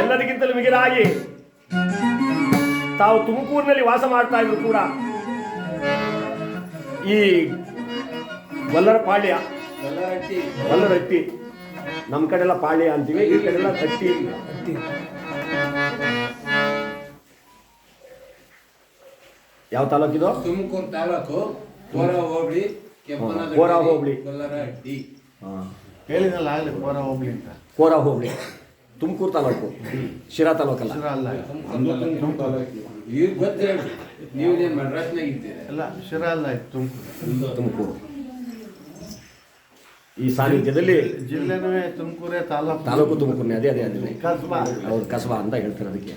ಎಲ್ಲರಿಗಿಂತಲೂ ಮಿಗಿಲಾಗಿ ತಾವು ತುಮಕೂರಿನಲ್ಲಿ ವಾಸ ಮಾಡ್ತಾ ಇದ್ರು ಕೂಡ ಈ ವಲ್ಲರಪಾಳ್ಯ ಪಾಳ್ಯ ನಮ್ ನಮ್ಮ ಕಡೆಲ್ಲ ಪಾಳ್ಯ ಅಂತೀವಿ ಈ ಕಡೆಲ್ಲ ತಟ್ಟಿ. ಯಾವ ತಾಲೂಕಿದು ತುಮಕೂರು ತಾಲೂಕು ಹೋಬಳಿ ಹೋಬಳಿ. ಆಗಲಿ ಕೋರ ಹೋಗ್ಲಿ ಅಂತ. ಕೋರ ಹೋಗ್ಲಿ. ತುಮಕೂರು ತಾಲೂಕು. ಶಿರಾ ತಾಲೂಕಲ್ಲ. ಶಿರಾ ಅಲ್ಲ. ಮಡ್ರಾಸ್ನಾಗ ಇದ್ದೀರ ಎಲ್ಲ ಶಿರಾ ಅಲ್ಲ ತುಮಕೂರು. ತುಮಕೂರು. ಈ ಸಾನ್ನಿಧ್ಯದಲ್ಲಿ ಜಿಲ್ಲೆನೂ ತುಮಕೂರೇ ತಾಲೂಕು. ತಾಲೂಕು ತುಮಕೂರ್ನೇ. ಅದೇ ಅದೇ ಅದೇ. ಕಸಬಾ. ಅವ್ರು ಕಸಬಾ ಅಂತ ಹೇಳ್ತಾರೆ ಅದಕ್ಕೆ.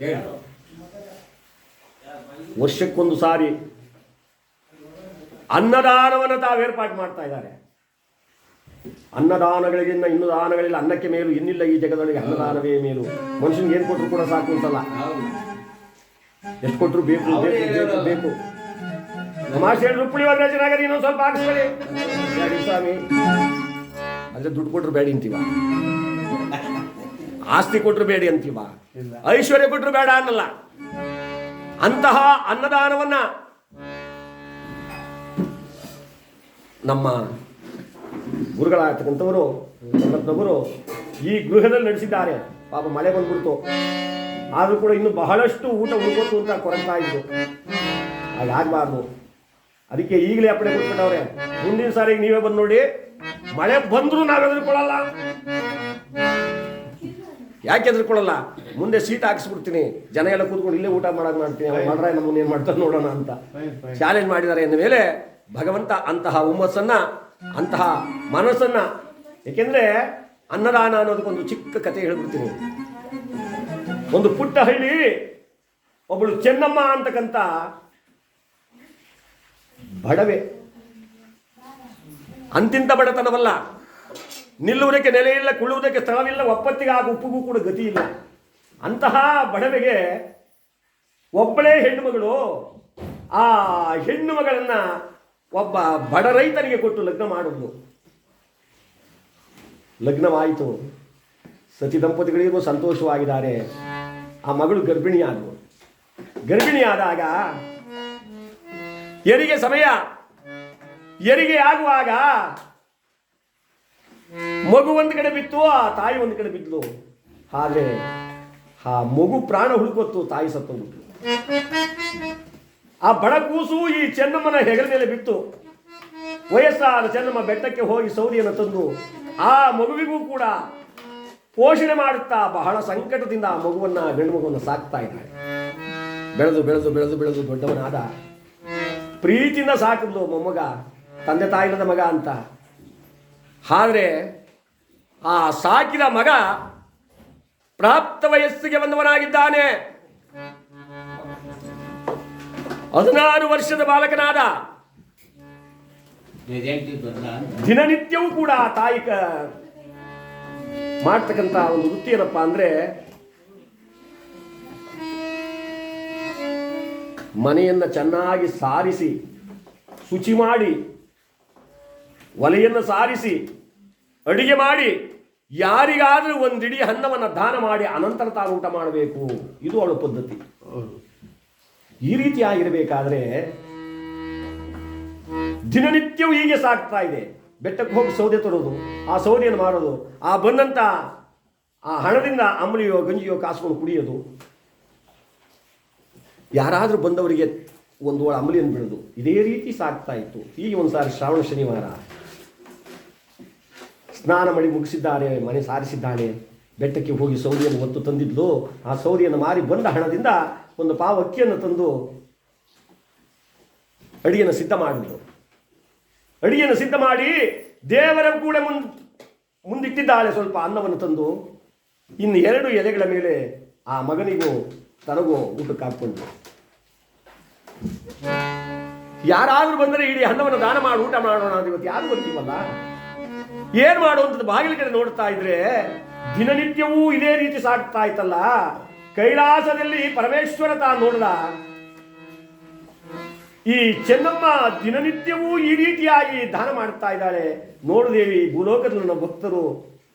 ಹೇಳಿ ವರ್ಷಕ್ಕೊಂದು ಸಾರಿ ಅನ್ನದಾನವನ್ನು ತಾವು ಏರ್ಪಾಡು ಮಾಡ್ತಾ ಇದ್ದಾರೆ. ಅನ್ನದಾನಗಳಿಗಿನ್ನ ಇನ್ನು ದಾನಗಳಿಲ್ಲ ಅನ್ನಕ್ಕೆ ಮೇಲು ಇನ್ನಿಲ್ಲ ಈ ಜಗದೊಳಗೆ ಅನ್ನದಾನವೇ ಮೇಲು. ಮನುಷ್ಯನಿಗೆ ಏನು ಕೊಟ್ಟರು ಕೂಡ ಸಾಕು ಅಂತಲ್ಲ. ಎಷ್ಟು ಕೊಟ್ಟರು ಬೇಕು ಬೇಕು ಬೇಕು ಬೇಕು. ಹೇಳಿದ್ರು ಇನ್ನೊಂದು ಸ್ವಲ್ಪ ಹಾಕಿಸ್ಕೊಳ್ಳಿ ಸ್ವಾಮಿ. ಅಂದ್ರೆ ದುಡ್ಡು ಕೊಟ್ಟರು ಬೇಡಿ ಅಂತೀವ. ಆಸ್ತಿ ಕೊಟ್ಟರು ಬೇಡಿ ಅಂತೀವ. ಐಶ್ವರ್ಯ ಕೊಟ್ಟರು ಬೇಡ ಅನ್ನಲ್ಲ. ಅಂತಹ ಅನ್ನದಾನವನ್ನ ನಮ್ಮ ಗುರುಗಳಾಗ್ತಕ್ಕಂಥವರು ರತ್ನಗುರು ಈ ಗೃಹದಲ್ಲಿ ನಡೆಸಿದ್ದಾರೆ ಪಾಪ ಮಳೆ ಬಂದ್ಬಿಡ್ತು. ಆದರೂ ಕೂಡ ಇನ್ನು ಬಹಳಷ್ಟು ಊಟ ಉಳ್ಕೊತು ಅಂತ ಕೊರಗ್ತಾ ಇದ್ರು. ಹಾಗಾಗಬಾರ್ದು ಅದಕ್ಕೆ ಈಗಲೇ ಅಪ್ಪಣೆ ಕೊಟ್ಬಿಟ್ಟವ್ರೆ ಮುಂದಿನ ಸಾರಿ ನೀವೇ ಬಂದು ನೋಡಿ ಮಳೆ ಬಂದರೂ ನಾವು ಹೆದರ್ಕೊಳ್ಳಲ್ಲ. ಯಾಕೆ ಹೆದರ್ಕೊಳ್ಳಲ್ಲ? ಮುಂದೆ ಸೀಟ್ ಹಾಕಿಸ್ಬಿಡ್ತೀನಿ. ಜನ ಎಲ್ಲ ಕೂತ್ಕೊಂಡು ಇಲ್ಲೇ ಊಟ ಮಾಡೋದು ಮಾಡ್ತೀನಿ. ಅವ್ರು ಮಾಡ್ರೆ ನಮ್ಮನ್ನ ಏನು ಮಾಡ್ತಾರೆ ನೋಡೋಣ ಅಂತ. ಚಾಲೆಂಜ್ ಮಾಡಿದ್ದಾರೆ ಎಂದ ಮೇಲೆ ಭಗವಂತ ಅಂತಹ ಹುಮ್ಮಸ್ಸನ್ನ ಅಂತಹ ಮನಸ್ಸನ್ನ, ಏಕೆಂದ್ರೆ ಅನ್ನದಾನ ಅನ್ನೋದಕ್ಕೊಂದು ಚಿಕ್ಕ ಕತೆ ಹೇಳ್ಬಿಡ್ತೀನಿ. ಒಂದು ಪುಟ್ಟ ಹಳ್ಳಿ ಒಬ್ಬಳು ಚೆನ್ನಮ್ಮ ಅಂತಕ್ಕಂಥ ಬಡವೆ. ಅಂತಿಂತ ಬಡತನವಲ್ಲ. ನಿಲ್ಲುವುದಕ್ಕೆ ನೆಲೆಯಿಲ್ಲ ಕುಳ್ಳುವುದಕ್ಕೆ ಸ್ಥಳವಿಲ್ಲ, ಒಪ್ಪತ್ತಿಗೆ ಆಗ ಉಪ್ಪಿಗೂ ಕೂಡ ಗತಿ ಇಲ್ಲ. ಅಂತಹ ಬಡವೆಗೆ ಒಬ್ಬಳೇ ಹೆಣ್ಣು ಮಗಳು ಆ ಹೆಣ್ಣು ಮಗಳನ್ನ ಒಬ್ಬ ಬಡ ರೈತನಿಗೆ ಕೊಟ್ಟು ಲಗ್ನ ಮಾಡುವುದು. ಲಗ್ನವಾಯಿತು. ಸತಿ ದಂಪತಿಗಳಿಗೂ ಸಂತೋಷವಾಗಿದ್ದಾರೆ. ಆ ಮಗಳು ಗರ್ಭಿಣಿಯಾದವು ಗರ್ಭಿಣಿಯಾದಾಗ ಎರಿಗೆ ಸಮಯ. ಎರಿಗೆ ಆಗುವಾಗ ಮಗು ಒಂದು ಕಡೆ ಬಿತ್ತು, ಆ ತಾಯಿ ಒಂದು ಕಡೆ ಬಿದ್ಲು. ಆದರೆ ಆ ಮಗು ಪ್ರಾಣ ಹುಡುಕೊತ್ತು ತಾಯಿ ಸತ್ತೋಗ್ಬಿಟ್ಲು. ಆ ಬಡ ಕೂಸು ಈ ಚೆನ್ನಮ್ಮನ ಹೆಗಲ ಮೇಲೆ ಬಿತ್ತು. ವಯಸ್ಸಾದ ಚೆನ್ನಮ್ಮ ಬೆಟ್ಟಕ್ಕೆ ಹೋಗಿ ಸೌದಿಯನ್ನು ತಂದು ಆ ಮಗುವಿಗೂ ಕೂಡ ಪೋಷಣೆ ಮಾಡುತ್ತಾ ಬಹಳ ಸಂಕಟದಿಂದ ಆ ಮಗುವನ್ನ ಗಂಡು ಮಗುವನ್ನು ಸಾಕ್ತಾ ಇದ್ದಾಳೆ. ಬೆಳೆದು ಬೆಳೆದು ಬೆಳೆದು ಬೆಳೆದು ದೊಡ್ಡವನಾದ ಪ್ರೀತಿಯಿಂದ ಸಾಕಿದ್ಲು ಮೊಮ್ಮಗ, ತಂದೆ ತಾಯಿರದ ಮಗ ಅಂತ. ಆದರೆ ಆ ಸಾಕಿದ ಮಗ ಪ್ರಾಪ್ತ ವಯಸ್ಸಿಗೆ ಬಂದವನಾಗಿದ್ದಾನೆ. ಹದಿನಾರು ವರ್ಷದ ಬಾಲಕನಾದ ದಿನನಿತ್ಯವೂ ಕೂಡ ತಾಯಿ ಮಾಡ್ತಕ್ಕಂಥ ಒಂದು ವೃತ್ತಿ ಏನಪ್ಪ ಅಂದ್ರೆ ಮನೆಯನ್ನು ಚೆನ್ನಾಗಿ ಸಾರಿಸಿ, ಶುಚಿ ಮಾಡಿ, ಒಲೆಯನ್ನು ಸಾರಿಸಿ, ಅಡಿಗೆ ಮಾಡಿ, ಯಾರಿಗಾದರೂ ಒಂದಿಡೀ ಅನ್ನವನ್ನು ದಾನ ಮಾಡಿ ಅನಂತರ ತಾನು ಊಟ ಮಾಡಬೇಕು. ಇದು ಅವಳ ಪದ್ಧತಿ. ಈ ರೀತಿಯಾಗಿರಬೇಕಾದ್ರೆ ದಿನನಿತ್ಯವೂ ಹೀಗೆ ಸಾಗ್ತಾ ಇದೆ. ಬೆಟ್ಟಕ್ಕೆ ಹೋಗಿ ಸೌದೆ ತರೋದು, ಆ ಸೌದೆಯನ್ನು ಮಾಡೋದು ಆ ಬಂದಂತ ಆ ಹಣದಿಂದ ಅಂಬಲಿಯೋ, ಗಂಜಿಯೋ ಕಾಸ್ಕೊಂಡು ಕುಡಿಯೋದು. ಯಾರಾದರೂ ಬಂದವರಿಗೆ ಒಂದು ಒಳ ಅಂಬಲಿಯನ್ನು ಬಿಡೋದು. ಇದೇ ರೀತಿ ಸಾಗ್ತಾ ಇತ್ತು. ಈಗ ಒಂದು ಸಾರಿ ಶ್ರಾವಣ ಶನಿವಾರ. ಸ್ನಾನ ಮಾಡಿ ಮುಗಿಸಿದ್ದಾನೆ ಮನೆ ಸಾರಿಸಿದ್ದಾನೆ ಬೆಟ್ಟಕ್ಕೆ ಹೋಗಿ ಸೌದಿಯನ್ನು ಹೊತ್ತು ತಂದಿದ್ಲು. ಆ ಸೌದಿಯನ್ನು ಮಾರಿ ಬಂದ ಹಣದಿಂದ ಒಂದು ಪಾವ ಅಕ್ಕಿಯನ್ನು ತಂದು ಅಡಿಯನ್ನು ಸಿದ್ಧ ಮಾಡಿದ್ರು. ಅಡಿಯನ್ನು ಸಿದ್ಧ ಮಾಡಿ ದೇವರ ಕೂಡ ಮುಂದ್ ಮುಂದಿಟ್ಟಿದ್ದಾಳೆ ಸ್ವಲ್ಪ ಅನ್ನವನ್ನು ತಂದು, ಇನ್ನು ಎರಡು ಎಲೆಗಳ ಮೇಲೆ ಆ ಮಗನಿಗೂ ತನಗೂ ಊಟಕ್ಕೆ ಹಾಕ್ಕೊಂಡು ಯಾರಾದ್ರೂ ಬಂದರೆ ಇಡೀ ಅನ್ನವನ್ನು ದಾನ ಮಾಡಿ ಊಟ ಮಾಡೋಣ ಅಂತ ಇವತ್ತು ಯಾರು ಬರ್ತೀವಲ್ಲ ಏನ್ ಮಾಡುವಂಥದ್ದು ಬಾಗಿಲ ಕಡೆ ನೋಡ್ತಾ ಇದ್ರೆ ದಿನನಿತ್ಯವೂ ಇದೇ ರೀತಿ ಸಾಗ್ತಾ ಇತ್ತಲ್ಲ? ಕೈಲಾಸದಲ್ಲಿ ಪರಮೇಶ್ವರ ತಾ ನೋಡಿದ. ಈ ಚೆನ್ನಮ್ಮ ದಿನನಿತ್ಯವೂ ಈ ರೀತಿಯಾಗಿ ದಾನ ಮಾಡ್ತಾ ಇದ್ದಾಳೆ. ನೋಡು ದೇವಿ ಭೂಲೋಕದ ನನ್ನ ಭಕ್ತರು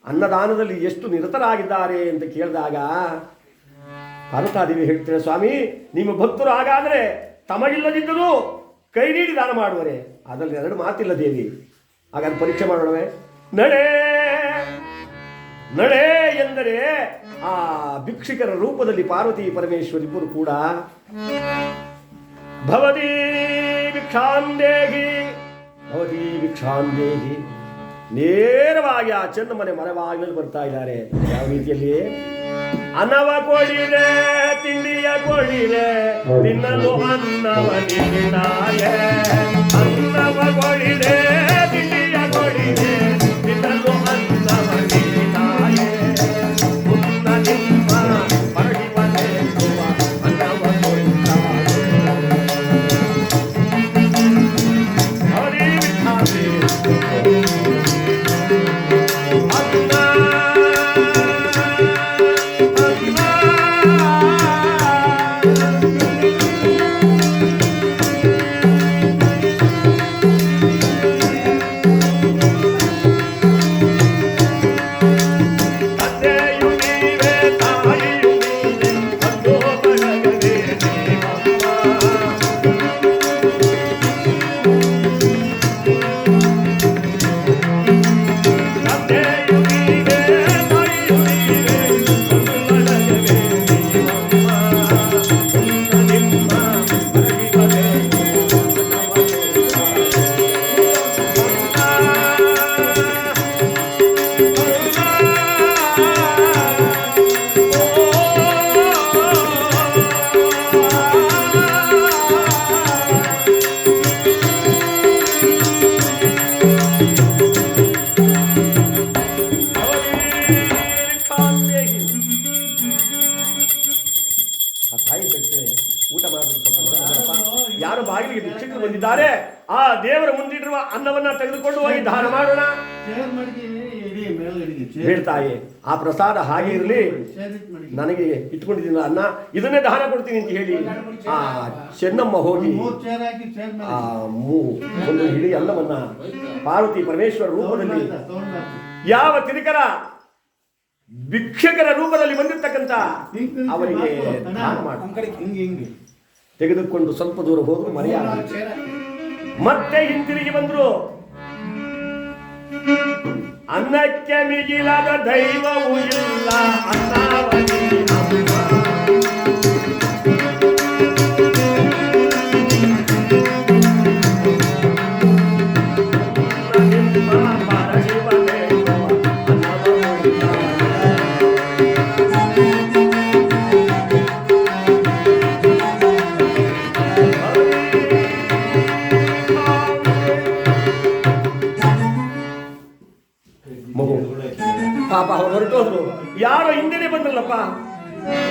ಅನ್ನದಾನದಲ್ಲಿ ಎಷ್ಟು ನಿರತರಾಗಿದ್ದಾರೆ ಅಂತ ಕೇಳಿದಾಗ, ಪಾರ್ವತಾದೇವಿ ಹೇಳ್ತಾರೆ ಸ್ವಾಮಿ, ನಿಮ್ಮ ಭಕ್ತರು ಹಾಗಾದರೆ ತಮಗಿಲ್ಲದಿದ್ದರೂ ಕೈ ನೀಡಿ ದಾನ ಮಾಡುವರೆ. ಅದರಲ್ಲಿ ಎರಡು ಮಾತಿಲ್ಲ ದೇವಿ. ಹಾಗಾದ್ರೆ ಪರೀಕ್ಷೆ ಮಾಡೋಣವೇ? ನಡೆ ನಡೆ ಎಂದರೆ ಆ ಭಿಕ್ಷುಕರ ರೂಪದಲ್ಲಿ ಪಾರ್ವತಿ ಪರಮೇಶ್ವರಿಬ್ಬರು ಕೂಡ ಭವತಿ ಭಿಕ್ಷಾಂದೇಹಿ ಭವತಿ ಭಿಕ್ಷಾಂದೇಹಿ. ನೇರವಾಗಿ ಆ ಚಂದಮನೆ ಮರವಾಗಿ ಬರ್ತಾ ಇದ್ದಾರೆ. ಯಾವ ರೀತಿಯಲ್ಲಿ? ಅನವ ಕೊಡಿರೆ ತಿಂಡಿಯ ಕೊಡಿರೆ ತಿನ್ನಲು ಅನ್ನವ ನೀಡಿದಾಯೆ ಅನ್ನವ ಕೊಡಿರೆ ತಿಂಡಿಯ ಕೊಡಿರೆ ತಿನ್ನಲು ಅನ್ನವ ಹೇಳ್ತಾಯಿ ಆ ಪ್ರಸಾದ ಹಾಗೆ ಇರಲಿ ನನಗೆ ಇಟ್ಕೊಂಡಿದ್ದೀನಿ ಅನ್ನ. ಇದನ್ನೇ ದಾನ ಕೊಡ್ತೀನಿ ಅಂತ ಹೇಳಿ. ಆ ಚೆನ್ನಮ್ಮ ಹೋಗಿ ಆ ಮೂ ಒಂದು ಹಿಡಿ ಅನ್ನವನ್ನ ಪಾರ್ವತಿ ಪರಮೇಶ್ವರ ರೂಪದಲ್ಲಿ ಯಾವ ತಿರುಕರ ಭಿಕ್ಷಕರ ರೂಪದಲ್ಲಿ ಬಂದಿರ್ತಕ್ಕಂಥ ಅವರಿಗೆ ದಾನ ಮಾಡಿ ತೆಗೆದುಕೊಂಡು ಸ್ವಲ್ಪ ದೂರ ಹೋದ್ರು ಮರೆಯ ಮತ್ತೆ ಹಿಂತಿರುಗಿ ಬಂದ್ರು. ಅನ್ನಕ್ಕೆ ಮಿಗಿಲಾದ ದೈವವು ಇಲ್ಲ ಅನ್ನವನಿ ಯಾರೋ ಹಿಂದೆನೆ ಬಂದ್ರಲ್ಲಪ್ಪ?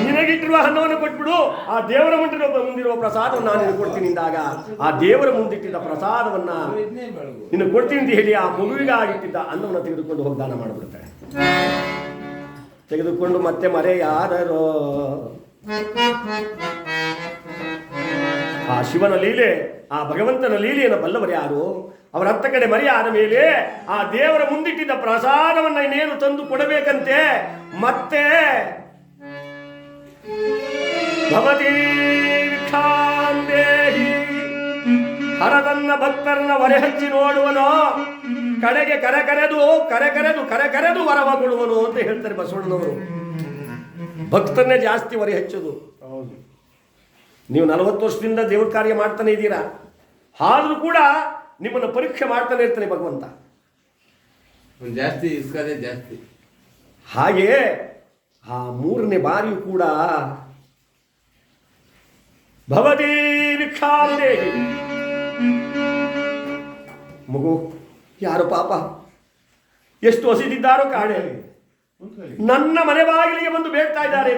ನಿನಗಿಟ್ಟಿರುವ ಹಣ್ಣವನ್ನು ಕೊಟ್ಬಿಡು. ಆ ದೇವರ ಮುಂದಿರುವ ಮುಂದಿರುವ ಪ್ರಸಾದವನ್ನು ನಾನು ಕೊಡ್ತೀನಿ ಅಂದಾಗ, ಆ ದೇವರ ಮುಂದಿಟ್ಟಿದ್ದ ಪ್ರಸಾದವನ್ನ ನಿನ್ನ ಕೊಡ್ತೀನಿ ಅಂತ ಹೇಳಿ ಆ ಮಗುವಿಗಾಗಿಟ್ಟಿದ್ದ ಅನ್ನವನ್ನು ತೆಗೆದುಕೊಂಡು ಹೋಗಿ ದಾನ ಮಾಡಿಬಿಡ್ತಾರೆ ತೆಗೆದುಕೊಂಡು ಮತ್ತೆ ಮರೆ ಯಾರೋ ಆ ಶಿವನ ಲೀಲೆ, ಆ ಭಗವಂತನ ಲೀಲೆಯನ್ನು ಬಲ್ಲವರು ಯಾರು? ಅವರ ಹತ್ತ ಕಡೆ ಮರೆಯಾದ ಮೇಲೆ ಆ ದೇವರ ಮುಂದಿಟ್ಟಿದ್ದ ಪ್ರಸಾದವನ್ನ ಇನ್ನೇನು ತಂದು ಕೊಡಬೇಕಂತೆ? ಮತ್ತೆ ಭವತಿ ಹರದನ್ನ ಭಕ್ತರನ್ನ ಹೊರೆ ಹಚ್ಚಿ ನೋಡುವನೋ ಕಡೆಗೆ ಕರೆ ಕರೆದು ಕರೆ ಕರೆದು ಕರೆ ಕರೆದು ವರವ ಕೊಡುವನು ಅಂತ ಹೇಳ್ತಾರೆ ಬಸವಣ್ಣನವರು. ಭಕ್ತನ್ನೇ ಜಾಸ್ತಿ ಹೊರೆ ಹಚ್ಚೋದು. ಹೌದು. ನೀವು ನಲವತ್ತು ವರ್ಷದಿಂದ ದೇವ್ರ ಕಾರ್ಯ ಮಾಡ್ತಾನೆ ಇದ್ದೀರಾ? ಆದರೂ ಕೂಡ ನಿಮ್ಮನ್ನು ಪರೀಕ್ಷೆ ಮಾಡ್ತಾನೆ ಇರ್ತಾನೆ ಭಗವಂತ. ಜಾಸ್ತಿ ಇಸ್ಕದೇ ಜಾಸ್ತಿ. ಹಾಗೆಯೇ ಆ ಮೂರನೇ ಬಾರಿಯೂ ಕೂಡ ಭಿಕ್ಷಾಂದೇಹಿ ಮಗು ಯಾರು ಪಾಪ? ಎಷ್ಟು ಹಸಿದಿದ್ದಾರೋ ಕಾಣೆ. ನನ್ನ ಮನೆ ಬಾಗಿಲಿಗೆ ಬಂದು ಬೇಡ್ತಾ ಇದ್ದಾರೆ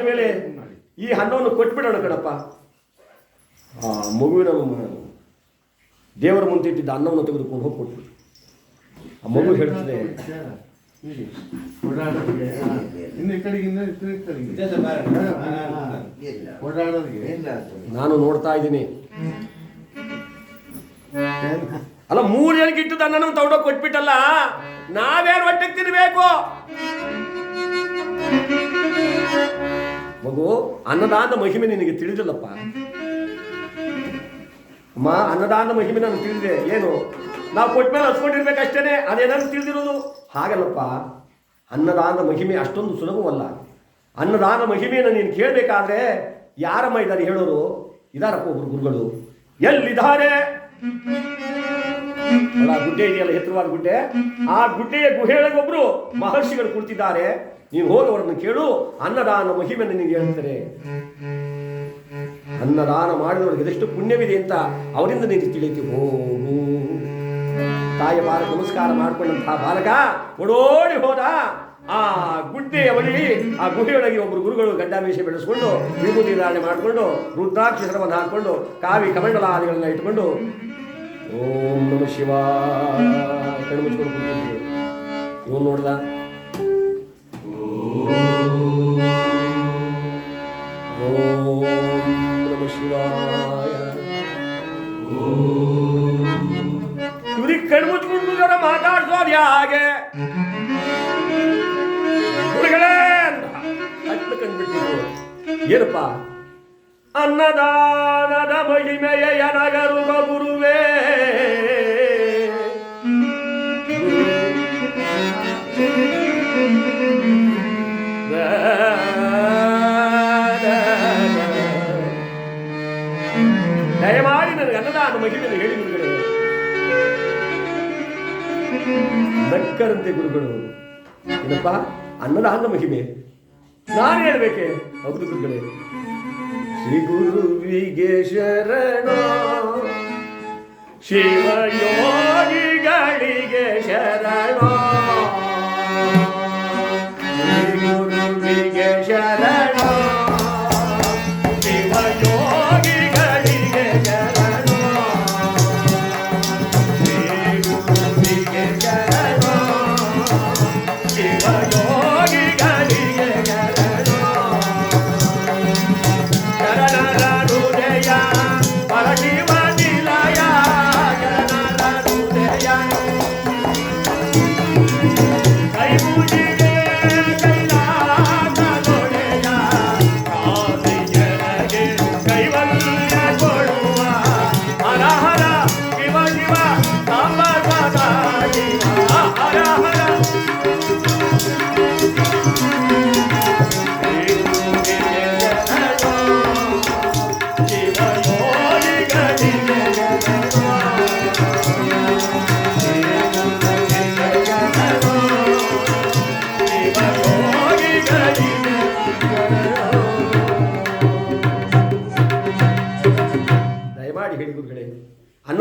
ಈ ಹಣ್ಣವನ್ನು ಕೊಟ್ಬಿಡೋಣ ಕಣಪ್ಪ. ಆ ಮಗುವಿನ ಮ- ಮುಂದೆ ಇಟ್ಟಿದ್ದ ಅನ್ನವನ್ನು ತೆಗೆದುಕೊಂಡು ಹೋಗಿ ಕೊಟ್ಬಿಟ್ಟು ಆ ಮಗು ಹೇಳ್ತದೆ ನಾನು ನೋಡ್ತಾ ಇದ್ದೀನಿ. ಅಲ್ಲ ಮೂರು ಜನಕ್ಕೆ ಇಟ್ಟದ ಅನ್ನನ ತೌಡ ಕೊಟ್ಬಿಟ್ಟಲ್ಲ ನಾವೇನು ಹೊಟ್ಟೆಗೆ ತಿನ್ಬೇಕು? ಮಗು ಅನ್ನದಾನ ಮಹಿಮೆ ನಿನಗೆ ತಿಳಿದಿಲ್ಲಪ್ಪ. ಅಮ್ಮ ಅನ್ನದಾನ ಮಹಿಮೆ ನನಗೆ ತಿಳಿದಿದೆ. ಏನು? ನಾವು ಕೊಟ್ಟ ಮೇಲೆ ಹಸ್ಕೊಂಡಿರ್ಬೇಕಷ್ಟೇನೆ ಅದೇನಾದ್ರು ತಿಳಿದಿರೋದು? ಹಾಗಲ್ಲಪ್ಪ. ಅನ್ನದಾನ ಮಹಿಮೆ ಅಷ್ಟೊಂದು ಸುಲಭವಲ್ಲ. ಅನ್ನದಾನ ಮಹಿಮೆಯನ್ನು ನೀನು ಕೇಳಬೇಕಾದ್ರೆ ಯಾರಮ್ಮ ಇದ್ದಾರೆ ಹೇಳೋರು? ಇದಾರಪ್ಪ ಒಬ್ರು ಗುರುಗಳು. ಎಲ್ಲಿದ್ದಾರೆ? ಗುಡ್ಡೆ ಇದೆಯಲ್ಲ, ಎತ್ತರವಾದ ಗುಡ್ಡೆ? ಆ ಗುಡ್ಡೆಯ ಗುಹೆಯೊಳಗೊಬ್ರು ಮಹರ್ಷಿಗಳು ಕುಳಿತಿದ್ದಾರೆ. ನೀನು ಹೋಗಿ ಅವರನ್ನು ಕೇಳು, ಅನ್ನದಾನ ಮಹಿಮೆಯನ್ನು ನಿನಗೆ ಹೇಳ್ತಾರೆ ಅನ್ನದಾನ ಮಾಡಿದವರಿಗೆ ಎಷ್ಟು ಪುಣ್ಯವಿದೆ ಅಂತ ಅವರಿಂದ ನೀನು ತಿಳಿತಿ ಹೋಗು. ತಾಯಿ ಬಾಲ, ನಮಸ್ಕಾರ ಮಾಡಿಕೊಂಡಂತಹ ಬಾಲಕ ಓಡೋಡಿ ಹೋದ. ಆ ಗುಡ್ಡೆಯ ಬಳಿ, ಆ ಗುಹೆಯೊಳಗೆ ಒಬ್ಬರು ಗುರುಗಳು ಗಡ್ಡಾಮೀಸೆ ಬೆಳೆಸ್ಕೊಂಡು, ವಿಭೂತಿ ಧಾರಣೆ ಮಾಡಿಕೊಂಡು, ರುದ್ರಾಕ್ಷಿ ಹಾಕ್ಕೊಂಡು ಕಾವಿ ಕಮಂಡಲಾದಿಗಳನ್ನ ಇಟ್ಕೊಂಡು ಓಂ ನಮ ಶಿವ. ಕಣ್ಣು ಮುಚ್ಕೊಂಡು ಕೂತಿದ್ರು ಇವನು ನೋಡ್ದ? ಮುಚ್ಕೊಂಡು ಜನ ಮಾತಾಡ್ಸೋದು ಹಾಗೆ ಗುರುಗಳೇ ಅಂತ ಅಟ್ಲ ಕಂಡ್ಬಿಟ್ರು ಏನಪ್ಪ ಅನ್ನದಾನದ ಮಹಿಮೆಯ ಎನಗರುವ ಗುರುವೇ ದಯಮಾಡಿ ನನಗೆ ಅನ್ನದಾನ ಮಹಿಮೆಯನ್ನು ಹೇಳಿ ನಕ್ಕರಂತೆ ಗುರುಗಳು. ಏನಪ್ಪ? ಅನ್ನದಾನ ಮಹಿಮೆ. ನಾನು ಹೇಳ್ಬೇಕೆ? ಹೌದು ಗುರುಗಳೇ. ಶ್ರೀ ಗುರುವಿಗೆ ಶರಣ. ಶಿವಯೋಗಿಗಳಿಗೆ ಶರಣ.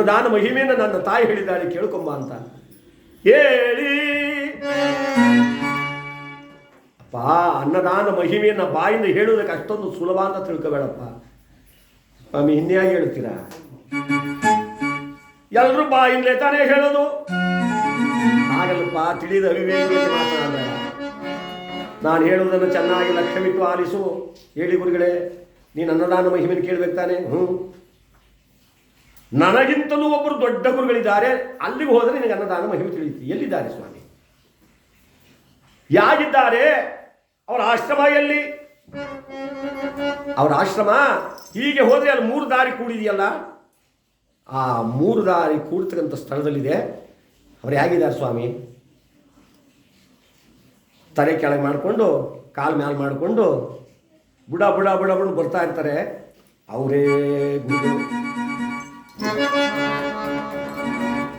ಅನ್ನದಾನ ಮಹಿಮೆಯನ್ನು ನನ್ನ ತಾಯಿ ಹೇಳಿದ್ದಾಳೆ ಕೇಳ್ಕೊಂಬ ಅಂತ. ಹೇಳಿ. ಅಪ್ಪ, ಅನ್ನದಾನ ಮಹಿಮೆಯನ್ನ ಬಾಯಿಂದ ಹೇಳುವುದಕ್ಕೆ ಅಷ್ಟೊಂದು ಸುಲಭ ಅಂತ ತಿಳ್ಕೊಬೇಡಪ್ಪ. ಸ್ವಾಮಿ ಹಿಂದಿಯಾಗಿ ಹೇಳ್ತೀರಾ ಎಲ್ಲರೂ ಬಾಯಿಂದಲೇ ತಾನೇ ಹೇಳೋದು. ಆಗಲ್ಲಪ್ಪ ತಿಳಿದ ಅವಿವೇಕ ನಾನು ಹೇಳುವುದನ್ನು ಚೆನ್ನಾಗಿ ಲಕ್ಷ್ಯವಿಟ್ಟು ಆಲಿಸು. ಹೇಳಿ ಗುರುಗಳೇ, ನೀನು ಅನ್ನದಾನ ಮಹಿಮೆಯನ್ನು ಕೇಳ್ಬೇಕು ತಾನೆ? ಹ್ಞೂ ನನಗಿಂತಲೂ ಒಬ್ಬರು ದೊಡ್ಡ ಗುರುಗಳಿದ್ದಾರೆ, ಅಲ್ಲಿಗೆ ಹೋದರೆ ನಿನಗೆ ಅನ್ನದಾನ ಮಹಿಮೆ ತಿಳಿಯುತ್ತೆ. ಎಲ್ಲಿದ್ದಾರೆ ಸ್ವಾಮಿ? ಯಾಗಿದ್ದಾರೆ ಅವರ ಆಶ್ರಮ ಎಲ್ಲಿ? ಅವರ ಆಶ್ರಮ? ಹೀಗೆ ಹೋದರೆ ಅಲ್ಲಿ ಮೂರು ದಾರಿ ಕೂಡಿದೆಯಲ್ಲ? ಆ ಮೂರು ದಾರಿ ಕೂಡ್ತಕ್ಕಂಥ ಸ್ಥಳದಲ್ಲಿದೆ. ಅವ್ರು ಹೇಗಿದ್ದಾರೆ ಸ್ವಾಮಿ? ತಲೆ ಕೆಳಗೆ ಮಾಡಿಕೊಂಡು, ಕಾಲು ಮ್ಯಾಲೆ ಮಾಡಿಕೊಂಡು, ಬುಡ ಬುಡ ಬುಡ ಬುಡ ಬರ್ತಾ ಇರ್ತಾರೆ. ಅವರೇ ಗುರುಗಳು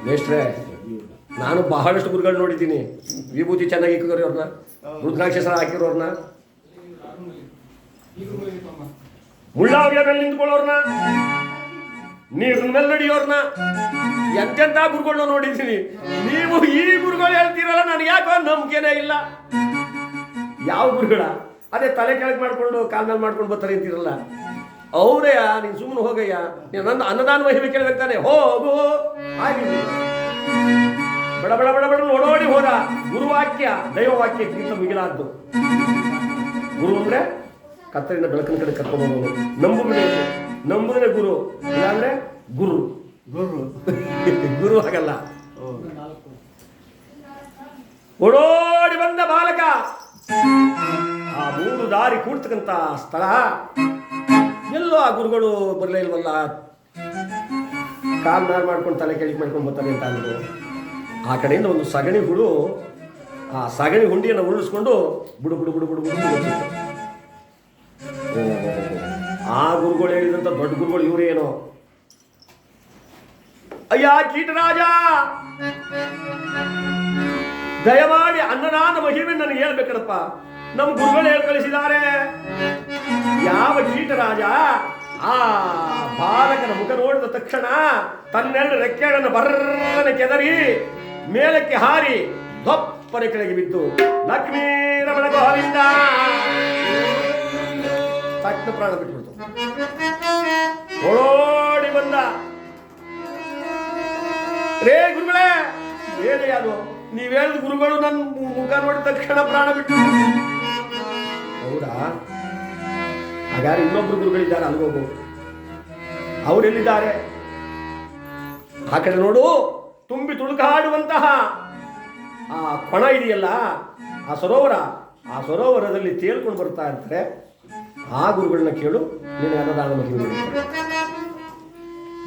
ಮೇಷ್ಟ್ರೆ, ನಾನು ಬಹಳಷ್ಟು ಗುರುಗಳು ನೋಡಿದ್ದೀನಿ. ವಿಭೂತಿ ಚೆನ್ನಾಗಿ ಇಕ್ಕಿರೋರ್ನ ರುದ್ರಾಕ್ಷಸರ ಹಾಕಿರೋರ್ನ ಮುಳ್ಳಾವಿಯ ನಿಂತ್ಕೊಳ್ಳೋರ್ನ, ನೀರಿನ ಮೇಲೆ ನಡೆಯೋರ್ನ ಎಂತೆಂತ ಗುರುಗಳನ್ನ ನೋಡಿದ್ದೀನಿ. ನೀವು ಈ ಗುರುಗಳು ಹೇಳ್ತೀರಲ್ಲ ನನಗೆ ಯಾಕೋ ನಂಬಿಕೆನೇ ಇಲ್ಲ. ಯಾವ ಗುರುಗಳ? ಅದೇ ತಲೆ ಕೆಳಗೆ ಮಾಡ್ಕೊಂಡು, ಕಾಲ್ ಮೇಲೆ ಮಾಡ್ಕೊಂಡು ಬರ್ತಾರೆ ಅಂತೀರಲ್ಲ. ಅವರೇ ನೀನು ಸುಮ್ಮನೆ ಹೋಗಯ್ಯ. ನೀನು ನನ್ನ ಅನ್ನದಾನ ಮಹಿಮೆ ಕೇಳಬೇಕಾನೆ ಹೋಗು. ಆಗಿದೆ ಬಡ ಬಡ ಬಡ ಬಡ ಓಡೋಡಿ ಹೋದ. ಗುರುವಾಕ್ಯ ದೈವವಾಕ್ಯಕ್ಕಿಂತ ಮಿಗಿಲಾದ್ದು. ಗುರು ಅಂದ್ರೆ ಕತ್ತರಿಂದ ಬೆಳಕಿನ ಕಡೆ ಕರ್ಕೊಂಡು ಹೋಗೋದು ನಂಬುದ್ರೆ ಗುರು. ಇಲ್ಲಾಂದ್ರೆ ಗುರು. ಗುರು. ಗುರು ಹಾಗಲ್ಲ. ಓಡೋಡಿ ಬಂದ ಬಾಲಕ. ಆ ಮೂರು ದಾರಿ ಕೂಡ್ತಕ್ಕಂತ ಸ್ಥಳ. ಎಲ್ಲೋ ಆ ಗುರುಗಳು ಬರಲೇ ಇಲ್ವಲ್ಲ ಕಾಲ್ ನಾರು ಮಾಡ್ಕೊಂಡು ತಲೆ ಕೆಳಗೆ ಮಾಡ್ಕೊಂಡು ಬರ್ತಾರೆ ಅಂತ ಅಂದರು ಆ ಕಡೆಯಿಂದ ಒಂದು ಸಗಣಿ ಹುಡು ಆ ಸಗಣಿ ಹುಂಡಿಯನ್ನು ಉರುಳಿಸ್ಕೊಂಡು ಬುಡು ಬುಡು ಬುಡು ಬುಡು ಬುಡು. ಆ ಗುರುಗಳು ಹೇಳಿದಂಥ ದೊಡ್ಡ ಗುರುಗಳು ಇವರೇನೋ ಅಯ್ಯ ಕೀಟರಾಜ ದಯಮಾಡಿ ಅನ್ನನಾದ ಮಹಿಮೆ ನನಗೆ ಹೇಳ್ಬೇಕಡಪ್ಪ ನಮ್ಮ ಗುರುಗಳು ಹೇಳಿ ಕಳಿಸಿದ್ದಾರೆ. ಯಾವ ಕೀಟರಾಜ ಆ ಬಾಲಕನ ಮುಖ ನೋಡಿದ ತಕ್ಷಣ ತನ್ನೆರಡು ರೆಕ್ಕೆಗಳನ್ನು ಬರ್ರನೆ ಕೆದರಿ ಮೇಲಕ್ಕೆ ಹಾರಿ ದೊಪ್ಪನೆ ಕೆಳಗೆ ಬಿದ್ದು ಲಕ್ಷ್ಮೀ ರಮಣ ಗೋವಿಂದ. ತಕ್ಷಣ ಪ್ರಾಣ ಬಿಟ್ಬಿಡ್ತು. ಓಡೋಡಿ ಬಂದ. ರೇ ಗುರುಗಳೇ ಬೇರೆ ಅದು ನೀವ್ ಹೇಳಿದ ಗುರುಗಳು ನನ್ನ ಮುಖ ನೋಡಿದ ತಕ್ಷಣ ಪ್ರಾಣ ಬಿಟ್ಟು ಹಾಗಾದ್ರೆ ಇನ್ನೊಬ್ರು ಗುರುಗಳಿದ್ದಾರೆ ಅಲ್ಗೋಗು ಅವರೆಲ್ಲಿದ್ದಾರೆ? ಆ ಕಡೆ ನೋಡು, ತುಂಬಿ ತುಳುಕಾಡುವಂತಹ ಆ ಕೊಣ ಇದೆಯಲ್ಲ, ಆ ಸರೋವರ. ಆ ಸರೋವರದಲ್ಲಿ ತೇಲ್ಕೊಂಡು ಬರ್ತಾ ಇರ್ತಾರೆ. ಆ ಗುರುಗಳನ್ನ ಕೇಳು ನಿನಗೆ ಅನ್ನದಾನ ಮಹಿಮೆ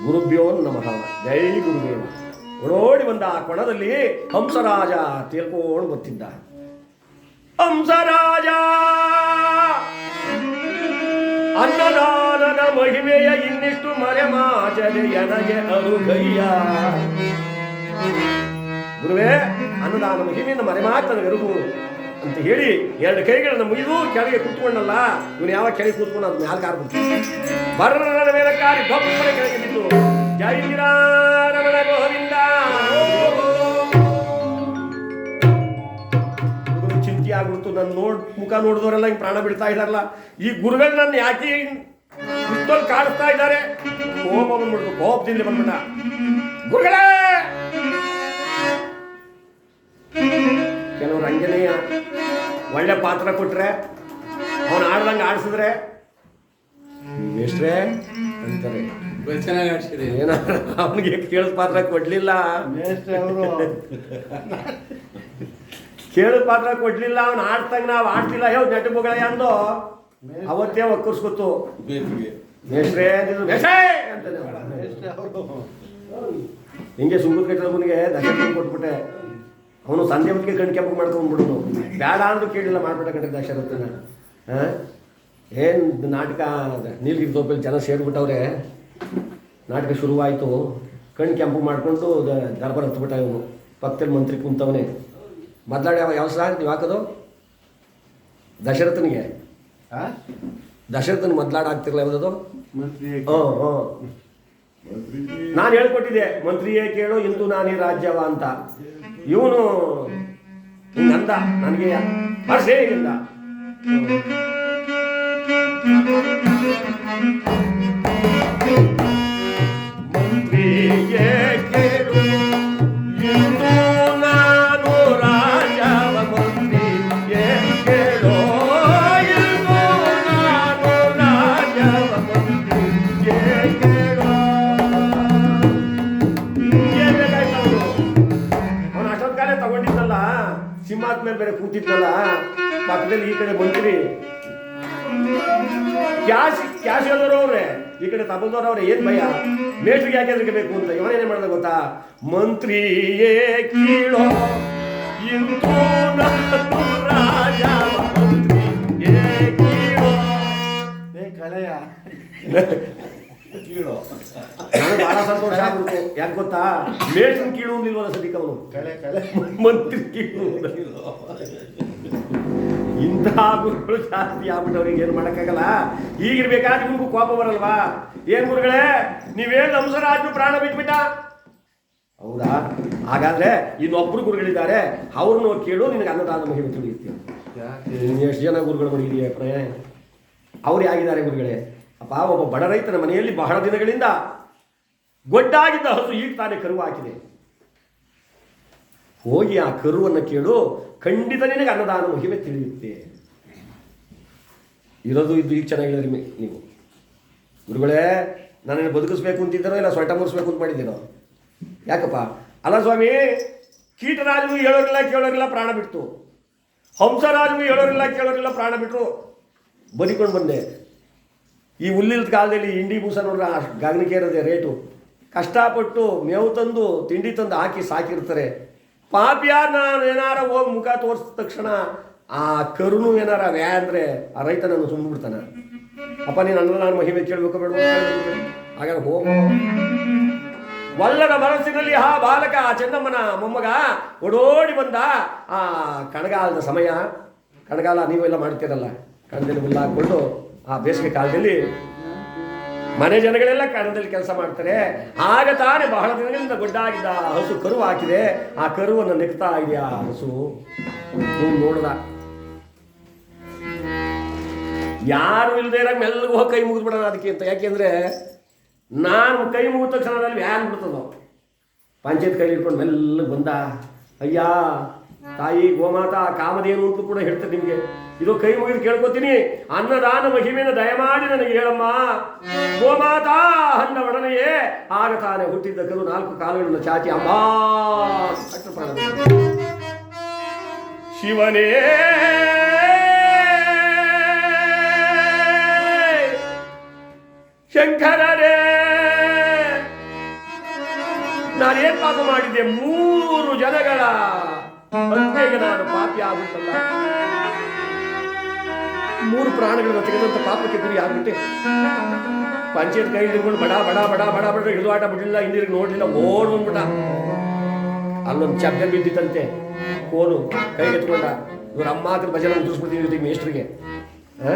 ಗುರುಭ್ಯೋ ನಮಃ. ಜೈ ಗುರುದೇವ. ಓಡೋಡಿ ಬಂದ ಆ ಕೊಣದಲ್ಲಿ ಹಂಸರಾಜ ತೇಲ್ಕೊಂಡು ಬರ್ತಿದ್ದ. ಹಂಸರಾಜ! ಅನ್ನದಾನದ ಮಹಿಮೆಯ ಇನ್ನಿಷ್ಟು ಮರೆಮಾಚದೆ ನನಗೆ ಅರುಗಯ್ಯ ಗುರುವೇ ಅನ್ನದಾನ ಮಹಿಮೆಯನ್ನು ಮರೆ ನನಗೆ ಅರುಗು ಅಂತ ಹೇಳಿ ಎರಡು ಕೈಗಳನ್ನು ಮುಗಿದು ಕೆಳಗೆ ಕೂತ್ಕೊಂಡಲ್ಲ, ಇವನು ಯಾವ ಕೆಳಗೆ ಕೂತ್ಕೊಂಡು ಅದು ಮ್ಯಾಲ ಕಾರ್ಬಿಟ್ಟು ಬರ್ರನ ಮೇಲೆ ಕಾರಿ ಕೆಳಗೆ ಬಿದ್ದು ಗೋವಿಂದ. ಆಗ್ಬಿಡ್ತು. ನನ್ನ ನೋಡ್ ಮುಖ ನೋಡಿದವರೆಲ್ಲ ಹಿಂಗೆ ಪ್ರಾಣ ಬಿಡ್ತಾ ಇದಾರಲ್ಲ. ಈ ಗುರುಗಳು ನನ್ನ ಯಾಕೆ ಇಷ್ಟೊಂದು ಕಾಡಿಸ್ತಾ ಇದ್ದಾರೆ ಕೋಪ ಬಂದ್ಬಿಡ್ತು ಕೋಪದಿಂದ ಬಂದ್ಬಿಟ್ಟ. ಗುರುಗಳೇ! ಕೆಲವರು ಅಂಜನೇಯ ಒಳ್ಳೆ ಪಾತ್ರ ಕೊಟ್ರೆ ಅವನು ಆಡ್ದಂಗೆ ಆಡಿಸಿದ್ರೆ ಎಷ್ಟ್ರೆ ಅಂತಾರೆ. ಅವನಿಗೆ ಕೇಳಿದ ಪಾತ್ರ ಕೊಡ್ಲಿಲ್ಲ. ಕೇಳಿದ ಪಾತ್ರ ಕೊಡ್ಲಿಲ್ಲ ಅವ್ನು ಆಡ್ತಂಗ ನಾವು ಆಡ್ತಿಲ್ಲ ಹೇಳ್ ನೆಟ್ಟು ಬೊಗಳಯ್ಯ ಅಂದು ಅವತ್ತೇ ಒಕ್ಕರ್ಸ್ಕೊತು ಮೇಷ್ಟ್ರೇ ಹಿಂಗೆ ಸುಂಗುದ್ ಕಟ್ಟದವನಿಗೆ ದಶರಥ ಕೊಟ್ಬಿಟ್ಟೆ. ಅವನು ಸಂಜೆ ಹೊತ್ತಿಗೆ ಕಣ್ ಕೆಂಪು ಮಾಡ್ಕೊಂಡ್ಬಿಡುನು ಬೇಡ ಅಂದ್ರೂ ಕೇಳಿಲ್ಲ ಮಾಡ್ಬಿಟ್ಟ ಕಣ್ರಿ ದಶರಥನ ಹಾಂ ಏನು ನಾಟಕ ನೀಲಗಿರಿ ತೋಪಲ್ಲಿ ಜನ ಸೇರ್ಬಿಟ್ಟವ್ರೆ. ನಾಟಕ ಶುರುವಾಯಿತು. ಕಣ್ ಕೆಂಪು ಮಾಡಿಕೊಂಡು ದರ್ಬಾರ್ ಹತ್ಬಿಟ್ಟ ಇವನು. ಪಕ್ಕದಲ್ಲಿ ಮಂತ್ರಿ ಕುಂತವನೇ. ಮೊದಲಾಡಿ ಯಾವ ಯಾವ ಸಲ ನೀವು ಹಾಕೋದು? ದಶರಥನಿಗೆ? ದಶರಥನ ಮೊದಲಾಡ ಆಗ್ತಿರಲ್ಲ ಯಾವುದದು? ನಾನು ಹೇಳ್ಕೊಟ್ಟಿದ್ದೆ ಮಂತ್ರಿಯೇ ಕೇಳು ಇಂದು ನಾನೇ ರಾಜ್ಯವ ಅಂತ. ಇವನು ನಂದ ನನಗೆ ಹರ್ಷೇ ಹಿಂಗಂದ ಕೂತಿದ್ನಲ್ಲ? ಪಕ್ಕದಲ್ಲಿ ಈ ಕಡೆ ಮಂತ್ರಿ ಕ್ಯಾಶ್ ಕ್ಯಾಶ್ ಹೇಳಿದ್ರು ಅವ್ರೆ, ಈ ಕಡೆ ತಗೊಂಡವ್ರು ಅವ್ರೆ, ಏನ್ ಭಯ? ಮೇಷ್ಟ್ರಿಗೆ ಯಾಕೆ ಬೇಕು ಅಂತ ಇವನೇನೇ ಮಾಡಿದ ಗೊತ್ತಾ? ಮಂತ್ರಿಯೇ ಕೀಳೋ, ಇಂದು ನಾನು ರಾಜ ಮಂತ್ರಿಯೇ ಕೀಳೋ. ಏ ಕಳೆಯ. ಕೀಳು ನಾನು ಬಹಳ ಸಂತೋಷ ಆಗ್ಬಿಡ್ತು. ಯಾಕೆ ಗೊತ್ತಾ? ಮೇಷನ್ ಕೀಳು ಅಂದಿಲ್ವಲ್ಲ ಸದಿಕ ಅವನು ಕಳೆ ಕಳೆ ಮಂತ್ರಿ ಕೀಳು ಇಂತಹ ಗುರುಗಳು ಜಾಸ್ತಿ ಆಗ್ಬಿಟ್ಟವ್ರಿಗೆ ಏನು ಮಾಡೋಕ್ಕಾಗಲ್ಲ? ಈಗಿರ್ಬೇಕಾದ್ರೆ ನಿಮಗೂ ಕೋಪ ಬರಲ್ವಾ? ಏನ್ ಗುರುಗಳೇ ನೀವೇನು ಆದ್ರೂ ಪ್ರಾಣ ಬಿಟ್ಬಿಟ್ಟ? ಹೌದಾ? ಹಾಗಾದ್ರೆ ಇನ್ನೊಬ್ರು ಗುರುಗಳಿದ್ದಾರೆ. ಅವ್ರನ್ನ ಕೇಳು ನಿನಗೆ ಅನ್ನದಾನ ಮಹಿಮೆ ತಿಳಿಯುತ್ತೆ. ಎಷ್ಟು ಜನ ಗುರುಗಳು ಮಡಗಿದೆಯಾ ಪ್ರೇ ಅವ್ರು ಯಾಗಿದ್ದಾರೆ ಗುರುಗಳೇ? ಅಪ್ಪ ಒಬ್ಬ ಬಡ ರೈತನ ಮನೆಯಲ್ಲಿ ಬಹಳ ದಿನಗಳಿಂದ ಗೊಡ್ಡಾಗಿದ್ದ ಹಸು ಈಗ ತಾನೇ ಕರು ಹಾಕಿದೆ. ಹೋಗಿ ಆ ಕರುವನ್ನು ಕೇಳು, ಖಂಡಿತ ನಿನಗೆ ಅನ್ನದಾನ ಮಹಿಮೆ ತಿಳಿಯುತ್ತೆ. ಇರೋದು ಇದು ಈಗ ಚೆನ್ನಾಗಿಲ್ಲ ನೀವು. ಗುರುಗಳೇ, ನನ್ನನ್ನು ಬದುಕಿಸ್ಬೇಕು ಅಂತಿದ್ದೀರೋ ಇಲ್ಲ ಸೊಟ್ಟ ಮುರಿಸ್ಬೇಕು ಅಂತ ಮಾಡಿದ್ದೀರೋ? ಯಾಕಪ್ಪ? ಅಲ್ಲ ಸ್ವಾಮಿ ಕೀಟರಾಜು ಹೇಳೋರಿಲ್ಲ, ಕೇಳೋರಿಲ್ಲ, ಪ್ರಾಣ ಬಿಡ್ತು. ಹಂಸರಾಜು ಹೇಳೋರಿಲ್ಲ, ಕೇಳೋರಿಲ್ಲ, ಪ್ರಾಣ ಬಿಟ್ಟರು ಬದಿಕೊಂಡು ಬಂದೆ. ಈ ಹುಲ್ಲಿಲ್ ಕಾಲದಲ್ಲಿ ಇಂಡಿ ಬೂಸ ನೋಡ್ರೆ ಗಗನಕ್ಕೆ ಇರೋದೇ ರೇಟು. ಕಷ್ಟಪಟ್ಟು ಮೇವು ತಂದು, ತಿಂಡಿ ತಂದು ಹಾಕಿ ಸಾಕಿರ್ತಾರೆ. ಪಾಪಿಯ ನಾನು ಏನಾರ ಹೋಗಿ ಮುಖ ತೋರಿಸಿದ ತಕ್ಷಣ ಆ ಕರುನು ಏನಾರ ವ್ಯಾ ಅಂದರೆ ಆ ರೈತ ನನ್ನ ಸುಮ್ಮನೆ ಅಪ್ಪ, ನೀನು ಅನ್ನ ನಾನು ಮಹಿಮೆ ಕೇಳಬೇಕು ಬೇಡ ಹಾಗಾದ್ರೆ ಹೋಗು. ವಲ್ಲದ ಮನಸ್ಸಿನಲ್ಲಿ ಆ ಬಾಲಕ, ಆ ಚೆನ್ನಮ್ಮನ ಮೊಮ್ಮಗ ಓಡೋಡಿ ಬಂದ ಆ ಕಣಗಾಲದ ಸಮಯ. ಕಣಗಾಲ ನೀವೆಲ್ಲ ಮಾಡ್ತೀರಲ್ಲ. ಕಣದಲ್ಲಿ ಹುಲ್ಲಾಕೊಂಡು ಆ ಬೇಸಿಗೆ ಕಾಲದಲ್ಲಿ ಮನೆ ಜನಗಳೆಲ್ಲ ಕಾಲದಲ್ಲಿ ಕೆಲಸ ಮಾಡ್ತಾರೆ. ಆಗ ತಾನೇ ಬಹಳ ದಿನಗಳಿಂದ ಗೊಡ್ಡಾಗಿದ್ದ ಹಸು ಕರು ಹಾಕಿದೆ. ಆ ಕರುವನ್ನು ನೆಕ್ತಾ ಇದೆಯಾ ಹಸು? ನೋಡ್ದ. ಯಾರು ಇಲ್ಲದೆ ಇರೋ ಮೆಲ್ಲಗೂ ಹೋಗಿ ಕೈ ಮುಗಿದ್ಬಿಡೋಣ ಅದಕ್ಕೆ ಅಂತ. ಯಾಕೆಂದ್ರೆ ನಾನು ಕೈ ಮುಗಿದ ತಕ್ಷಣ ಅಲ್ಲಿ ವ್ಯಾನ್ ಬಿಡ್ತದೋ. ಪಂಚಾಯತ್ ಕೈ ಇಟ್ಕೊಂಡು ಮೆಲ್ಲಗೆ ಬಂದ, ಅಯ್ಯ ತಾಯಿ ಗೋಮಾತ ಕಾಮಧೇನು ಅಂತ ಕೂಡ ಹೇಳ್ತಾರೆ ನಿಮಗೆ. ಇದು ಕೈ ಮುಗಿದು ಕೇಳ್ಕೊತೀನಿ. ಅನ್ನದಾನ ಮಹಿಮೆಯನ್ನು ದಯಮಾಡಿ ನನಗೆ ಹೇಳಮ್ಮ. ಗೋಮಾತಾ ಅನ್ನ ಒಡನೆಯೇ ಆಗ ತಾನೇ ಹುಟ್ಟಿದ್ದ ಕರು ನಾಲ್ಕು ಕಾಲುಗಳನ್ನು ಚಾಚಿ ಬಿಡ್ತು. ಶಿವನೇ! ಶಂಕರರೇ ನಾನೇನ್ ಪಾಪ ಮಾಡಿದ್ದೆ? ಮೂರು ಜನಗಳ ಹತ್ಯೆಗೆ ನಾನು ಪಾಪಿ ಆಗ್ಬಿಟ್ಟಲ್ಲ ಮೂರು ಪ್ರಾಣಗಳನ್ನು ತೆಗೆದಂತ ಪಾಪಕ್ಕೆ ಗುರಿ ಆಗ್ಬಿಟ್ಟೆ. ಪಂಚಾಯತ್ ಕೈ ಹಿಡ್ಕೊಂಡು ಬಡ ಬಡ ಬಡ ಬಡ ಬಡ, ಹಿಡಿದು ಆಟ ಬಿಡಲಿಲ್ಲ ಹಿಂದಿರುಗಿ ನೋಡ್ಲಿಲ್ಲ, ಓಡ್ ಬಂದ್ಬಿಟ್ಟ. ಅಲ್ಲೊಂದು ಚಪ್ಪೆ ಬಿದ್ದಿತ್ತಂತೆ. ಕೋಲು ಕೈಗೆ ಎತ್ಕೊಂಡ. ಇವ್ರ ಅಮ್ಮ ಹತ್ರ ಭಜನೆ ಮೇಷ್ಟ್ರಿಗೆ. ಆ?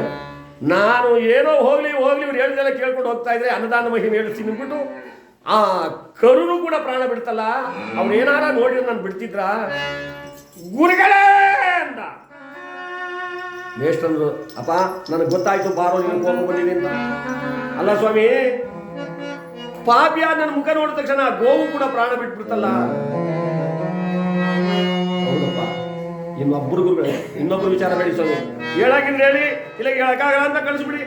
ನಾನು ಏನೋ ಹೋಗ್ಲಿ ಹೋಗ್ಲಿ, ಇವ್ರು ಹೇಳಿದೆಲ್ಲ ಕೇಳ್ಕೊಂಡು ಹೋಗ್ತಾ ಇದ್ರೆ ಅನ್ನದಾನ ಮಹಿಮೆ ಹೇಳ್ತೀನಿ ಅಂದ್ಬಿಟ್ಟು ಆ ಕರುನು ಕೂಡ ಪ್ರಾಣ ಬಿಡ್ತಲ್ಲ? ಅವ್ರು ಏನಾರ ನೋಡಿ ನಾನು ಬಿಡ್ತಿದ್ರ? ಗುರುಗಳೇ ಅಂದ. ಮೇಷ್ಟಂದ್ರು ಅಪ್ಪ, ನನಗೆ ಗೊತ್ತಾಯ್ತು, ಬಾರೋ, ನೀನು ಕೋಪ ಬಂದಿದೆ ಅಂತ. ಅಲ್ಲ ಸ್ವಾಮಿ, ಪಾಪಿಯ ನನ್ನ ಮುಖ ನೋಡಿದ ತಕ್ಷಣ ಗೋವು ಕೂಡ ಪ್ರಾಣ ಬಿಟ್ಬಿಡ್ತಲ್ಲ. ಹೌದಪ್ಪ ಇನ್ನೊಬ್ಬರು ವಿಚಾರ ಬೇಡಿ ಸ್ವಾಮಿ. ಹೇಳಾಗಿದ್ರೆ ಹೇಳಿ ಇಲ್ಲ ಹೇಳಕ್ಕಾಗಲ್ಲ ಅಂತ ಕಳಿಸ್ಬಿಡಿ.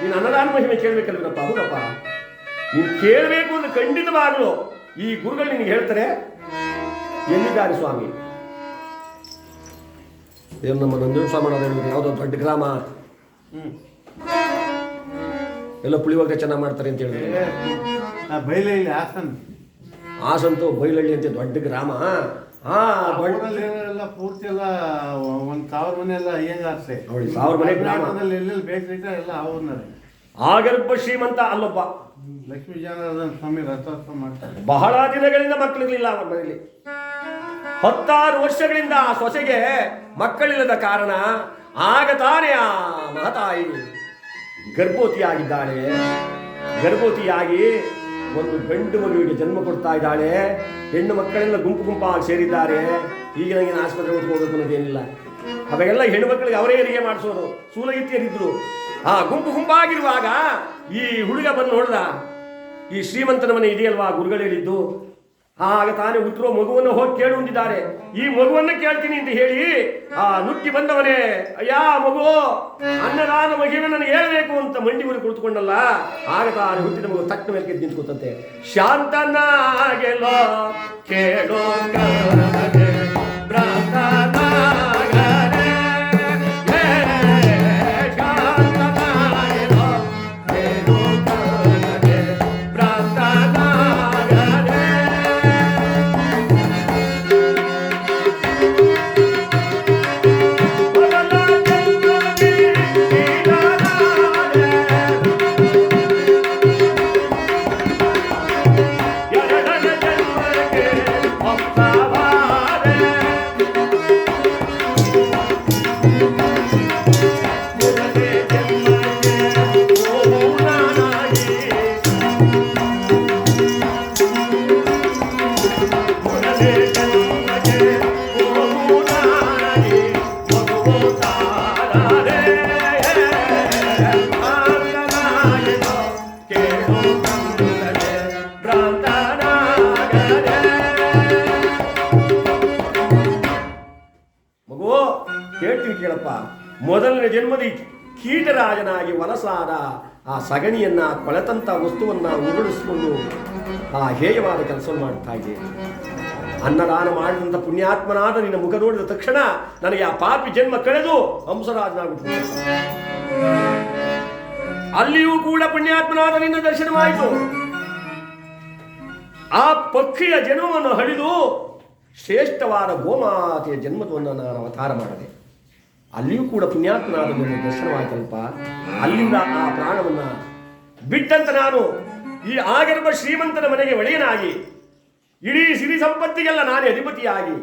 ನೀನು ಅನ್ನದಾನ ಮಹಿಮೆ ಕೇಳ್ಬೇಕಲ್ವಪ್ಪ ಹೌದಪ್ಪ. ನೀನು ಕೇಳಬೇಕು ಅಂತ ಖಂಡಿತವಾಗ್ಲು ಈ ಗುರುಗಳು ನಿನಗೆ ಹೇಳ್ತಾರೆ ಎಲ್ಲಿದ್ದಾರೆ ಸ್ವಾಮಿ? ಏನು ನಮ್ಮ ನಂಜುಂಡ ಸ್ವಾಮಿ ಹೇಳಿದ್ರು ಯಾವುದೋ ದೊಡ್ಡ ಗ್ರಾಮ. ಹ್ಞೂ ಎಲ್ಲ ಪುಳಿಯೋಗರೆ ಚೆನ್ನಾಗಿ ಮಾಡ್ತಾರೆ ಅಂತ ಹೇಳಿದ್ರು. ಬೈಲಹಳ್ಳಿ ಆ ಬೈಲೆ ಇಲ್ಲಿ ಹಾಸನ್. ಹಾಸಂತು ಬೈಲಹಳ್ಳಿ ಅಂತ ದೊಡ್ಡ ಗ್ರಾಮ. ಎಲ್ಲ ಪೂರ್ತಿ ಎಲ್ಲ ಒಂದು ಸಾವಿರ ಮನೆ ಎಲ್ಲ ಅಯ್ಯಂಗಾರ್ಸೆ ನೋಡಿ, ಸಾವಿರ ಮನೆ ಗ್ರಾಮದಲ್ಲಿ ಎಲ್ಲೆಲ್ಲಿ ಬೇಕ್ರಿಟ ಎಲ್ಲ ಅವನ್ನ ಆಗರ್ಭ ಶ್ರೀಮಂತ ಅಲ್ಲೊಬ್ಬ. ಸ್ವಾಮಿ ಬಹಳ ದಿನಗಳಿಂದ ಮಕ್ಕಳಿರಲಿಲ್ಲ ಅವರ ಮನೆಯಲ್ಲಿ ಹತ್ತಾರು ವರ್ಷಗಳಿಂದ ಆ ಸೊಸೆಗೆ ಮಕ್ಕಳಿಲ್ಲದ ಕಾರಣ ಆಗ ತಾನೇ ಆ ಮಹತಾಯಿ ಗರ್ಭವತಿಯಾಗಿದ್ದಾಳೆ. ಗರ್ಭವತಿಯಾಗಿ ಒಂದು ಗಂಡು ಮಗುವಿಗೆ ಜನ್ಮ ಕೊಡ್ತಾ ಇದ್ದಾಳೆ. ಹೆಣ್ಣು ಮಕ್ಕಳೆಲ್ಲ ಗುಂಪು ಗುಂಪಾಗಿ ಸೇರಿದ್ದಾರೆ. ಈಗ ನನಗೆ ಆಸ್ಪತ್ರೆ ಹೋಗ್ಬೇಕು ಅನ್ನೋದೇನಿಲ್ಲ ಅವಾಗೆಲ್ಲ ಹೆಣ್ಣು ಮಕ್ಕಳಿಗೆ ಅವರೇ ಹೆರಿಗೆ ಮಾಡಿಸೋರು ಸೂಲಗಿತ್ತಿಯರಿದ್ರು. ಆ ಗುಂಪು ಗುಂಪಾಗಿರುವಾಗ ಈ ಹುಡುಗ ಬಂದು ನೋಡ್ದ ಈ ಶ್ರೀಮಂತನ ಮನೆ ಇದೆಯಲ್ವಾ? ಗುರುಗಳು ಹೇಳಿದ್ದು. ಆಗ ತಾನೇ ಹುಟ್ಟಿರೋ ಮಗುವನ್ನು ಹೋಗಿ ಕೇಳು ಅಂದಿದ್ದಾರೆ. ಈ ಮಗುವನ್ನು ಕೇಳ್ತೀನಿ ಅಂತ ಹೇಳಿ ಆ ನುಗ್ಗಿ ಬಂದವನೇ, ಅಯ್ಯ ಮಗು, ಅನ್ನದಾನ ಮಹಿಮೆ ನನಗೆ ಹೇಳಬೇಕು ಅಂತ ಮಂಡಿ ಮುರಿ ಕುಳಿತುಕೊಂಡಲ್ಲ. ಆಗ ತಾನೇ ಹುಟ್ಟಿದ ಮಗು ತಕ್ಕ ಮೇಲೆ ನಿಂತ್ಕೊತಂತೆ. ಶಾಂತನಾಗೆಲ್ಲೋ ಕೇಳೋ ಕೊಳೆತಂತ ವಸ್ತುವನ್ನ ಉರುಳಿಸಿಕೊಂಡು ಆ ಹೇಯವಾದ ಕೆಲಸವನ್ನು ಮಾಡ್ತಾ ಇದೆ ಅನ್ನದಾನ ಮಾಡಿದಂಥ ಪುಣ್ಯಾತ್ಮನಾದ ನಿನ್ನ ಮುಖ ನೋಡಿದ ತಕ್ಷಣ ನನಗೆ ಆ ಪಾಪಿ ಜನ್ಮ ಕಳೆದು ಹಂಸರಾಜನಾಗುತ್ತದೆ ಅಲ್ಲಿಯೂ ಕೂಡ ಪುಣ್ಯಾತ್ಮನಾದ ನಿನ್ನ ದರ್ಶನವಾಯಿತು. ಆ ಪಕ್ಷಿಯ ಜನ್ಮವನ್ನು ಹಡಿದು ಶ್ರೇಷ್ಠವಾದ ಗೋಮಾತೆಯ ಜನ್ಮವನ್ನು ನಾನು ಅವತಾರ ಮಾಡಿದೆ. ಅಲ್ಲಿಯೂ ಕೂಡ ಪುಣ್ಯಾತ್ಮನಾದ ನಿನ್ನ ದರ್ಶನವಾಯಿತಲ್ಪ ಅಲ್ಲಿಂದ ಆ ಪ್ರಾಣವನ್ನ ಬಿಟ್ಟಂತ ನಾನು ಈ ಆಗಿರುವ ಶ್ರೀಮಂತನ ಮನೆಗೆ ಒಳೆಯನಾಗಿ ಇಡೀ ಸಿರಿ ಸಂಪತ್ತಿಗೆಲ್ಲ ನಾನೇ ಅಧಿಪತಿಯಾಗಿ,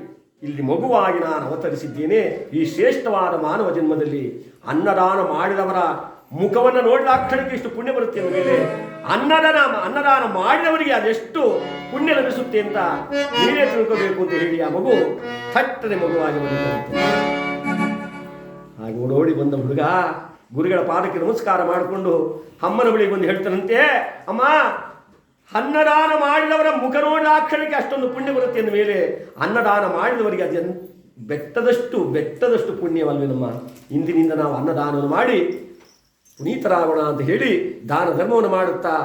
ಇಲ್ಲಿ ಮಗುವಾಗಿ ನಾನು ಅವತರಿಸಿದ್ದೇನೆ. ಈ ಶ್ರೇಷ್ಠವಾದ ಮಾನವ ಜನ್ಮದಲ್ಲಿ ಅನ್ನದಾನ ಮಾಡಿದವರ ಮುಖವನ್ನು ನೋಡಿದಾಕ್ಷಣಕ್ಕೆ ಇಷ್ಟು ಪುಣ್ಯ ಬರುತ್ತೆ ಮೇಲೆ ಅನ್ನದಾನ ಅನ್ನದಾನ ಮಾಡಿದವರಿಗೆ ಅದೆಷ್ಟು ಪುಣ್ಯ ಲಭಿಸುತ್ತೆ ಅಂತ ನೀನೇ ತಿಳ್ಕೋಬೇಕು ಅಂತ ಹೇಳಿ ಆ ಮಗು ಥಟ್ಟನೆ ಮಗುವಾಗಿ ಬಂದು ಹಾಗೆ ನೋಡಿ ಬಂದ ಹುಡುಗ ಗುರುಗಳ ಪಾದಕ್ಕೆ ನಮಸ್ಕಾರ ಮಾಡಿಕೊಂಡು ಅಮ್ಮನ ಬಳಿಗೆ ಬಂದು ಹೇಳ್ತಾನಂತೆ ಅಮ್ಮ ಅನ್ನದಾನ ಮಾಡಿದವರ ಮುಖ ನೋಡಿದಾಕ್ಷಣಕ್ಕೆ ಅಷ್ಟೊಂದು ಪುಣ್ಯ ಬರುತ್ತೆ ಅಂದ ಮೇಲೆ ಅನ್ನದಾನ ಮಾಡಿದವರಿಗೆ ಅದೆನ್ ಬೆಟ್ಟದಷ್ಟು ಬೆಟ್ಟದಷ್ಟು ಪುಣ್ಯವಲ್ವೇನಮ್ಮ ಇಂದಿನಿಂದ ನಾವು ಅನ್ನದಾನವನ್ನು ಮಾಡಿ ಪುನೀತರಾಗೋಣ ಅಂತ ಹೇಳಿ ದಾನ ಧರ್ಮವನ್ನು ಮಾಡುತ್ತಾ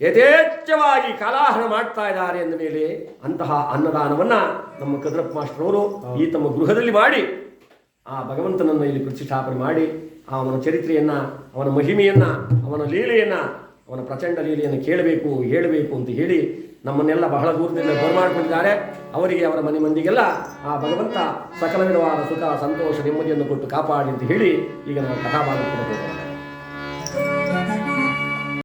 ಯಥೇಚ್ಛವಾಗಿ ಕಲಾಹರಣ ಮಾಡ್ತಾ ಇದ್ದಾರೆ ಅಂದ ಮೇಲೆ ಅಂತಹ ಅನ್ನದಾನವನ್ನು ನಮ್ಮ ಕದ್ರಪ್ಪ ಮಾಸ್ಟ್ರವರು ಈ ತಮ್ಮ ಗೃಹದಲ್ಲಿ ಮಾಡಿ ಆ ಭಗವಂತನನ್ನು ಇಲ್ಲಿ ಪ್ರತಿಷ್ಠಾಪನೆ ಮಾಡಿ ಅವನ ಚರಿತ್ರೆಯನ್ನ, ಅವನ ಮಹಿಮೆಯನ್ನು, ಅವನ ಲೀಲೆಯನ್ನ, ಅವನ ಪ್ರಚಂಡ ಲೀಲೆಯನ್ನು ಕೇಳಬೇಕು, ಹೇಳಬೇಕು ಅಂತ ಹೇಳಿ ನಮ್ಮನ್ನೆಲ್ಲ ಬಹಳ ದೂರದಿಂದ ಬರಮಾಡಿಕೊಂಡಿದ್ದಾರೆ ಅವರಿಗೆ, ಅವರ ಮನೆ ಮಂದಿಗೆಲ್ಲ ಆ ಭಗವಂತ ಸಕಲ ವಿಧವಾದ ಸುಖ, ಸಂತೋಷ, ನೆಮ್ಮದಿಯನ್ನು ಕೊಟ್ಟು ಕಾಪಾಡಿ ಅಂತ ಹೇಳಿ ಈಗ ನಾವು ಕೊಡಬೇಕು